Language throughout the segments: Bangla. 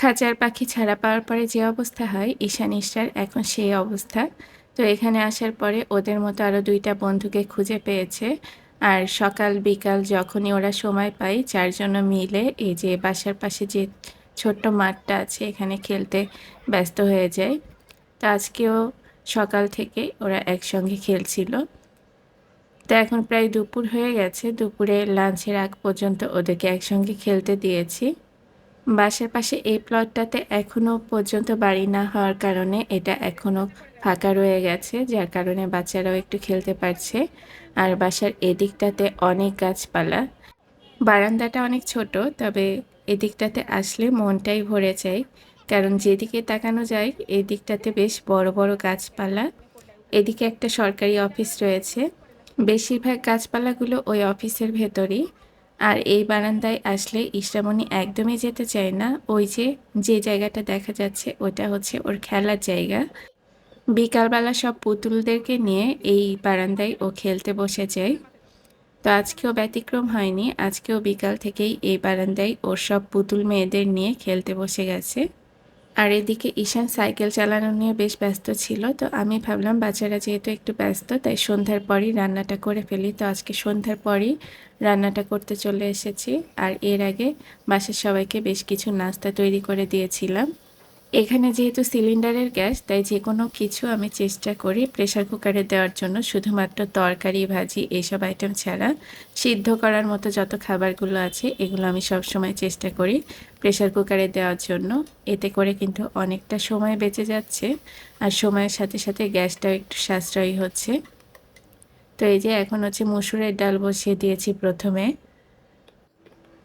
খাঁচার পাখি ছাড়া পাওয়ার পরে যে অবস্থা হয়, ঈশান ঈশার এখন সেই অবস্থা। তো এখানে আসার পরে ওদের মতো আরও দুইটা বন্ধুকে খুঁজে পেয়েছে। আর সকাল বিকাল যখনই ওরা সময় পায়, চারজন মিলে এই যে বাসার পাশে যে ছোট্ট মাঠটা আছে, এখানে খেলতে ব্যস্ত হয়ে যায়। তো আজকেও সকাল থেকে ওরা একসঙ্গে খেলছিল। তো এখন প্রায় দুপুর হয়ে গেছে। দুপুরে লাঞ্চের আগ পর্যন্ত ওদেরকে একসঙ্গে খেলতে দিয়েছি। বাসার পাশে এই প্লটটাতে এখনও পর্যন্ত বাড়ি না হওয়ার কারণে এটা এখনও ফাঁকা রয়ে গেছে, যার কারণে বাচ্চারাও একটু খেলতে পারছে। আর বাসার এদিকটাতে অনেক গাছপালা। বারান্দাটা অনেক ছোট, তবে এদিকটাতে আসলে মনটাই ভরে যায়। কারণ যেদিকে তাকানো যায়, এদিকটাতে বেশ বড় বড় গাছপালা। এদিকে একটা সরকারি অফিস রয়েছে। বেশিরভাগ গাছপালাগুলো ওই অফিসের ভেতরই। আর এই বারান্দায় আসলে ইশ্রামণি একদমই যেতে চায় না। ওই যে যে জায়গাটা দেখা যাচ্ছে, ওটা হচ্ছে ওর খেলার জায়গা। বিকালবেলা সব পুতুলদেরকে নিয়ে এই বারান্দায় ও খেলতে বসে যায়। তো আজকেও ব্যতিক্রম হয়নি। আজকেও বিকাল থেকেই এই বারান্দায় ওর সব পুতুল মেয়েদের নিয়ে খেলতে বসে গেছে। আর এদিকে ঈশান সাইকেল চালানো নিয়ে বেশ ব্যস্ত ছিল, তো আমি ভাবলাম বাচ্চারা যেহেতু একটু ব্যস্ত, তাই সন্ধ্যার পরই রান্নাটা করে ফেলি। তো আজকে সন্ধ্যার পরই রান্নাটা করতে চলে এসেছি। আর এর আগে বাসার সবাইকে বেশ কিছু নাস্তা তৈরি করে দিয়েছিলাম। এখানে যেহেতু সিলিন্ডারের গ্যাস, তাই যে কোনো কিছু আমি চেষ্টা করি প্রেশার কুকারে দেওয়ার জন্য। শুধুমাত্র তরকারি, ভাজি এইসব আইটেম ছাড়া সিদ্ধ করার মতো যত খাবারগুলো আছে, এগুলো আমি সব সময় চেষ্টা করি প্রেশার কুকারে দেওয়ার জন্য। এতে করে কিন্তু অনেকটা সময় বেঁচে যাচ্ছে আর সময়ের সাথে সাথে গ্যাসটাও একটু সাশ্রয়ী হচ্ছে। তো এই যে এখন হচ্ছে মুসুরের ডাল বসিয়ে দিয়েছি প্রথমে।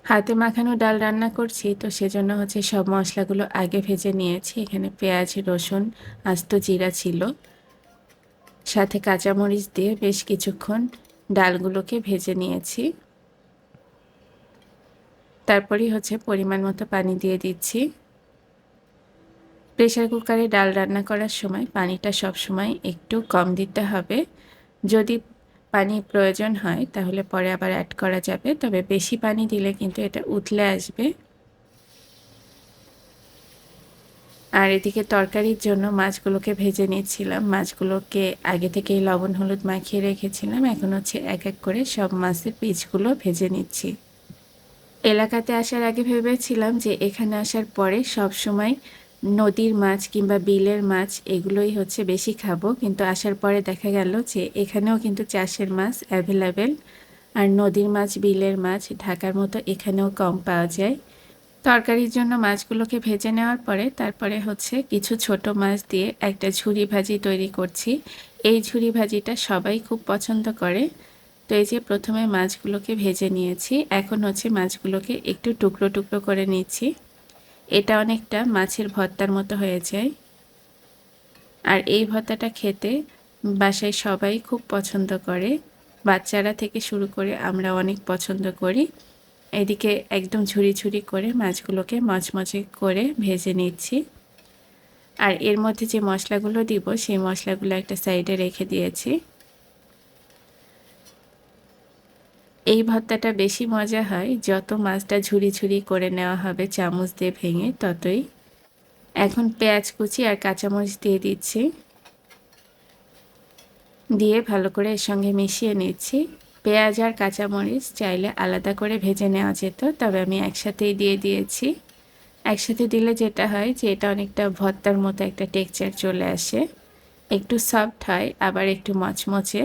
হাতে মাখানো ডাল রান্না করছি, তো সেজন্য হচ্ছে সব মশলাগুলো আগে ভেজে নিয়েছি। এখানে পেঁয়াজ, রসুন, আস্ত জিরা ছিল। সাথে কাঁচামরিচ দিয়ে বেশ কিছুক্ষণ ডালগুলোকে ভেজে নিয়েছি। তারপরেই হচ্ছে পরিমাণ মতো পানি দিয়ে দিচ্ছি। প্রেশার কুকারে ডাল রান্না করার সময় পানিটা সব সময় একটু কম দিতে হবে। যদি পানি প্রয়োজন হয়, তাহলে পরে আবার অ্যাড করা যাবে। তবে বেশি পানি দিলে কিন্তু এটা উতলে আসবে। আর এদিকে তরকারির জন্য মাছগুলোকে ভেজে নিচ্ছিলাম। মাছগুলোকে আগে থেকেই লবণ, হলুদ মাখিয়ে রেখেছিলাম। এখন হচ্ছে এক এক করে সব মাছের পিচগুলো ভেজে নিচ্ছি। এলাকাতে আসার আগে ভেবেছিলাম যে এখানে আসার পরে সব সময় নদীর মাছ কিংবা বিলের মাছ এগুলোই হচ্ছে বেশি খাব। কিন্তু আসার পরে দেখা গেল যে এখানেও কিন্তু চাষের মাছ অ্যাভেলেবেল আর নদীর মাছ, বিলের মাছ ঢাকার মতো এখানেও কম পাওয়া যায়। তরকারির জন্য মাছগুলোকে ভেজে নেওয়ার পরে তারপরে হচ্ছে কিছু ছোট মাছ দিয়ে একটা ঝুরি ভাজি তৈরি করছি। এই ঝুরি ভাজিটা সবাই খুব পছন্দ করে। তো এই যে প্রথমে মাছগুলোকে ভেজে নিয়েছি, এখন হচ্ছে মাছগুলোকে একটু টুকরো টুকরো করে নিচ্ছি। এটা অনেকটা মাছের ভর্তার মতো হয়ে যায়। আর এই ভর্তাটা খেতে বাসায় সবাই খুব পছন্দ করে। বাচ্চারা থেকে শুরু করে আমরা অনেক পছন্দ করি। এদিকে একদম ঝুরি ঝুরি করে মাছগুলোকে মচমচে করে ভেজে নিচ্ছি। আর এর মধ্যে যে মশলাগুলো দিব, সেই মশলাগুলো একটা সাইডে রেখে দিয়েছি। এই ভর্তাটা বেশি মজা হয়, যত মাছটা ঝুরি ঝুরি করে নেওয়া হবে চামচ দিয়ে ভেঙে ততই। এখন পেঁয়াজ কুচি আর কাঁচামরিচ দিয়ে দিচ্ছি। দিয়ে ভালো করে এর সঙ্গে মিশিয়ে নিচ্ছি। পেঁয়াজ আর কাঁচামরিচ চাইলে আলাদা করে ভেজে নেওয়া যেত, তবে আমি একসাথেই দিয়ে দিয়েছি। একসাথে দিলে যেটা হয় যে এটা অনেকটা ভর্তার মতো একটা টেক্সচার চলে আসে। একটু সফট হয়, আবার একটু মচমচে।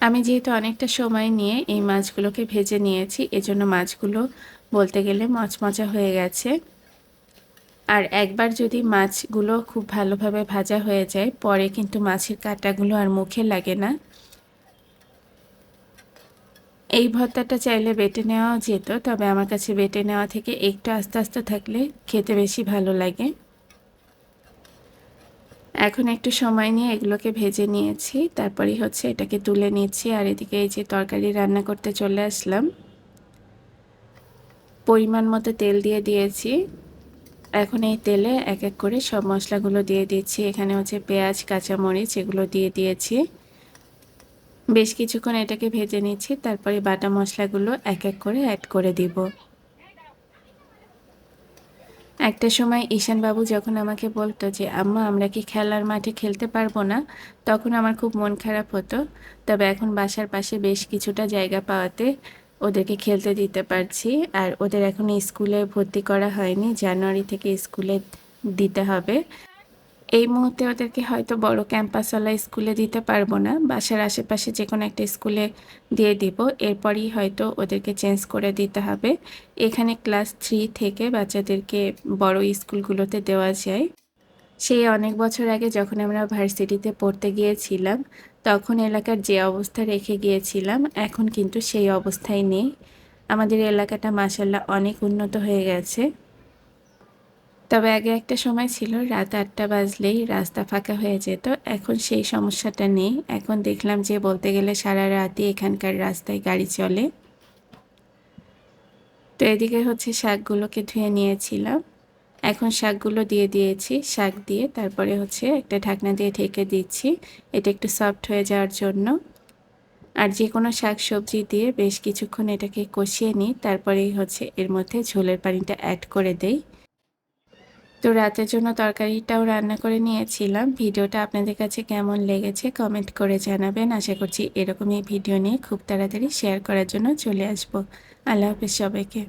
আমি যেহেতু অনেকটা সময় নিয়ে এই মাছগুলোকে ভেজে নিয়েছি, এজন্য মাছগুলো বলতে গেলে মচমচা হয়ে গেছে। আর একবার যদি মাছগুলো খুব ভালোভাবে ভাজা হয়ে যায়, পরে কিন্তু মাছের কাঁটাগুলো আর মুখে লাগে না। এই ভর্তাটা চাইলে বেটে নেওয়া যেত, তবে আমার কাছে বেটে নেওয়া থেকে একটু আস্তে আস্তে থাকলে খেতে বেশি ভালো লাগে। এখন একটু সময় নিয়ে এগুলোকে ভেজে নিয়েছি। তারপরেই হচ্ছে এটাকে তুলে নিচ্ছি আর এদিকে এই যে তরকারি রান্না করতে চলে আসলাম। পরিমাণ মতো তেল দিয়ে দিয়েছি। এখন এই তেলে এক এক করে সব মশলাগুলো দিয়ে দিচ্ছি। এখানে হচ্ছে পেঁয়াজ, কাঁচামরিচ এগুলো দিয়ে দিয়েছি। বেশ কিছুক্ষণ এটাকে ভেজে নিচ্ছি। তারপরে বাটা মশলাগুলো এক এক করে অ্যাড করে দিব। একটা সময় ঈশানবাবু যখন আমাকে বলতো যে, আম্মা, আমরা কি খেলার মাঠে খেলতে পারব না? তখন আমার খুব মন খারাপ হতো। তবে এখন বাসার পাশে বেশ কিছুটা জায়গা পাওয়াতে ওদেরকে খেলতে দিতে পারছি। আর ওদের এখন স্কুলে ভর্তি করা হয়নি। জানুয়ারি থেকে স্কুলে দিতে হবে। এই মুহূর্তে ওদেরকে হয়তো বড় ক্যাম্পাসওয়ালা স্কুলে দিতে পারব না। বাসার আশেপাশে যে কোনো একটা স্কুলে দিয়ে দিব। এরপরই হয়তো ওদেরকে চেঞ্জ করে দিতে হবে। এখানে ক্লাস থ্রি থেকে বাচ্চাদেরকে বড় স্কুলগুলোতে দেওয়া যায়। সেই অনেক বছর আগে যখন আমরা ভার্সিটিতে পড়তে গিয়েছিলাম, তখন এলাকার যে অবস্থা রেখে গিয়েছিলাম, এখন কিন্তু সেই অবস্থায় নেই। আমাদের এলাকাটা মাসাল্লাহ অনেক উন্নত হয়ে গেছে। তবে আগে একটা সময় ছিল, রাত আটটা বাজলেই রাস্তা ফাঁকা হয়ে যেত। এখন সেই সমস্যাটা নেই। এখন দেখলাম যে বলতে গেলে সারা রাতই এখানকার রাস্তায় গাড়ি চলে। তো এদিকে হচ্ছে শাকগুলোকে ধুয়ে নিয়েছিলাম। এখন শাকগুলো দিয়ে দিয়েছি, শাক দিয়ে তারপরে হচ্ছে একটা ঢাকনা দিয়ে ঢেকে দিচ্ছি। এটা একটু সফট হয়ে যাওয়ার জন্য। আর যে কোনো শাক সবজি দিয়ে বেশ কিছুক্ষণ এটাকে কষিয়ে নিই, তারপরেই হচ্ছে এর মধ্যে ঝোলের পানিটা অ্যাড করে দেই। তো রাতের জন্য তরকারিটাও রান্না করে নিয়েছিলাম। ভিডিওটা আপনাদের কাছে কেমন লেগেছে কমেন্ট করে জানাবেন। আশা করছি এরকমই ভিডিও নিয়ে খুব তাড়াতাড়ি শেয়ার করার জন্য চলে আসব। আল্লাহ হাফিজ সবাইকে।